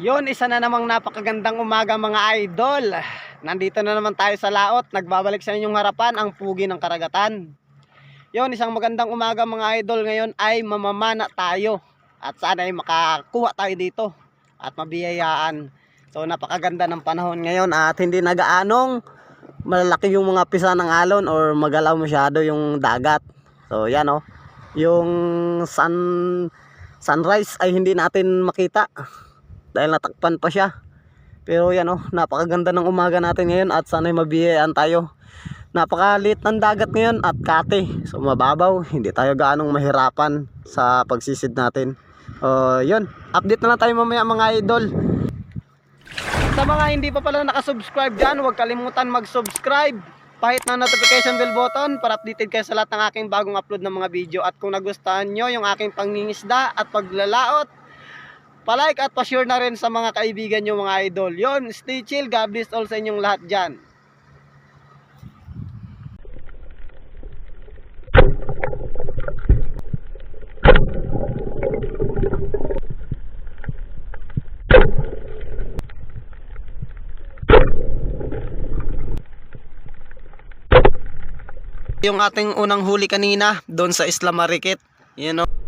Yon, isa na namang napakagandang umaga mga idol. Nandito na naman tayo sa laot. Nagbabalik sa inyong harapan ang pugi ng karagatan. Yon, isang magandang umaga mga idol. Ngayon ay mamamana tayo. At sana ay makakuha tayo dito. At mabiyayaan. So napakaganda ng panahon ngayon at hindi nagaanong malalaki yung mga pisa ng alon or magalaw masyado yung dagat. So yan oh. Yung sun sunrise ay hindi natin makita dahil natakpan pa siya. Pero yan oh, napakaganda ng umaga natin ngayon at sana'y mabiyayaan tayo. Napakalit ng dagat ngayon at kate. So mababaw, hindi tayo gaanong mahirapan sa pagsisid natin. Uh, yun, update na lang tayo mamaya mga idol. Sa mga hindi pa pala nakasubscribe dyan, huwag kalimutan mag-subscribe. Pahit na notification bell button para updated kayo sa lahat ng aking bagong upload ng mga video. At kung nagustuhan nyo yung aking pangingisda at paglalaot, palike at pa-share na rin sa mga kaibigan nyo mga idol. Yon, stay chill. God bless all sa inyong lahat dyan. Yung ating unang huli kanina doon sa Isla Marikit. Yan o.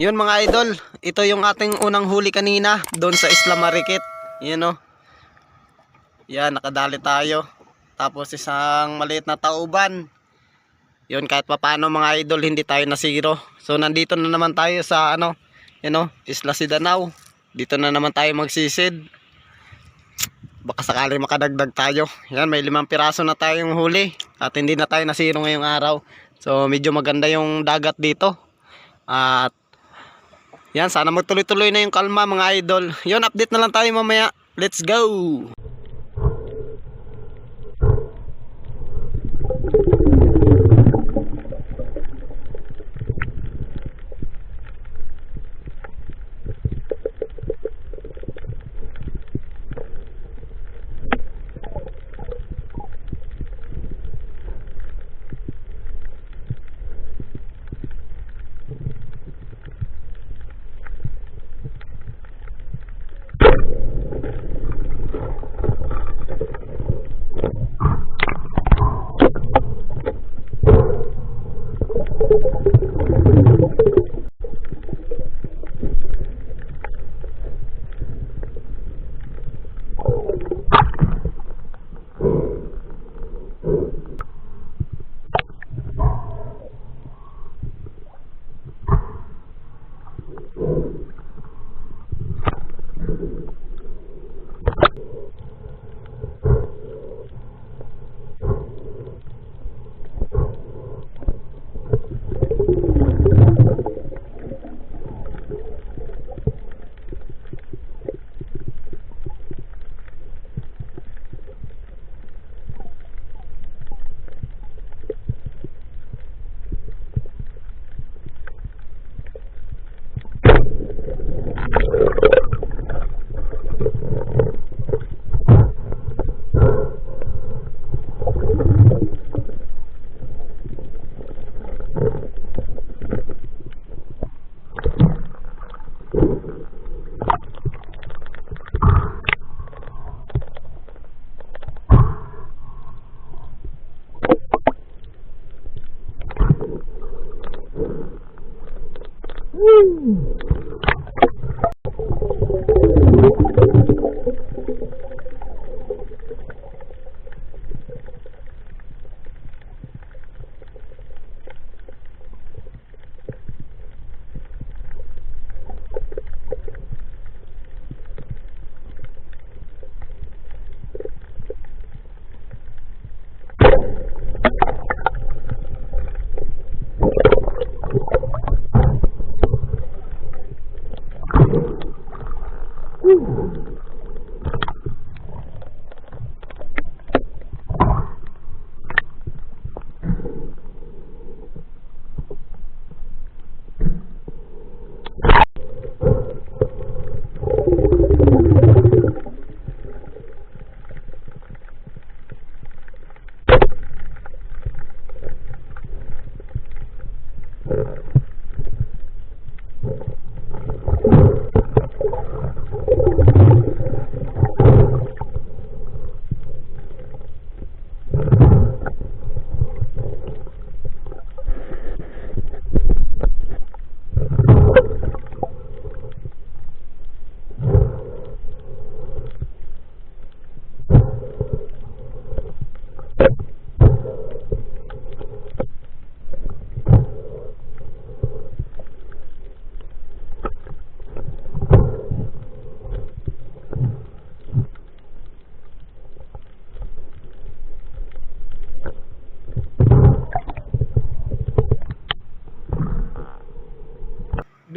Yun mga idol, ito yung ating unang huli kanina doon sa Isla Marikit. Yan o. Yan, nakadali tayo. Tapos isang maliit na tauban. Yun, kahit papano mga idol, hindi tayo nasiro. So nandito na naman tayo sa ano, yan o, Isla Sidanao. Dito na naman tayo magsisid. Baka sakali makadagdag tayo. Yan, may limang piraso na tayong huli. At hindi na tayo nasiro ngayong araw. So medyo maganda yung dagat dito At yan, sana magtuloy-tuloy na yung kalma mga idol. Yun, update na lang tayo mamaya. Let's go! Woo! Ooh.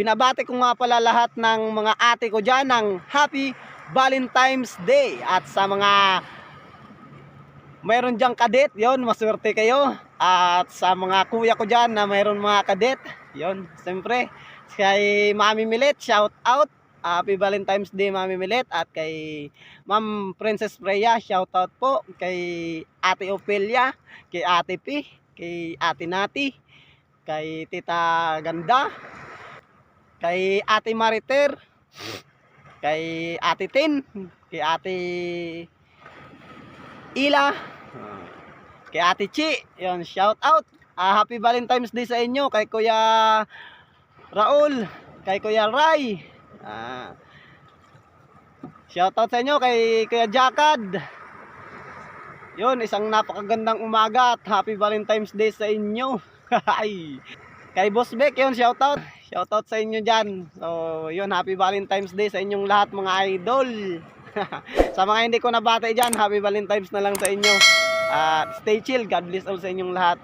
Binabati ko nga pala lahat ng mga ate ko dyan ng Happy Valentine's Day. At sa mga mayroon dyan kadet yon maswerte kayo. At sa mga kuya ko dyan na mayroon mga kadet yon siyempre. Kay Mami Milet shout out. Happy Valentine's Day Mami Milet at kay Ma'am Princess Freya shout out po. Kay Ate Ophelia kay Ate P kay Ate Nati kay Tita Ganda kay Ate Mariter, kay Ate Tin, kay Ate Ila, kay Ate Chi, yun, shout out. Ah, happy Valentine's Day sa inyo, kay Kuya Raul, kay Kuya Ray. Ah, shout out sa inyo, kay Kuya Jakad. Yun, isang napakagandang umaga at happy Valentine's Day sa inyo. Ay. Kay Boss Beck, yun, shout out. Shout out sa inyo dyan. So, yun, happy Valentine's Day sa inyong lahat mga idol. sa mga hindi ko nabati dyan, happy Valentine's na lang sa inyo. At stay chill. God bless all sa inyong lahat.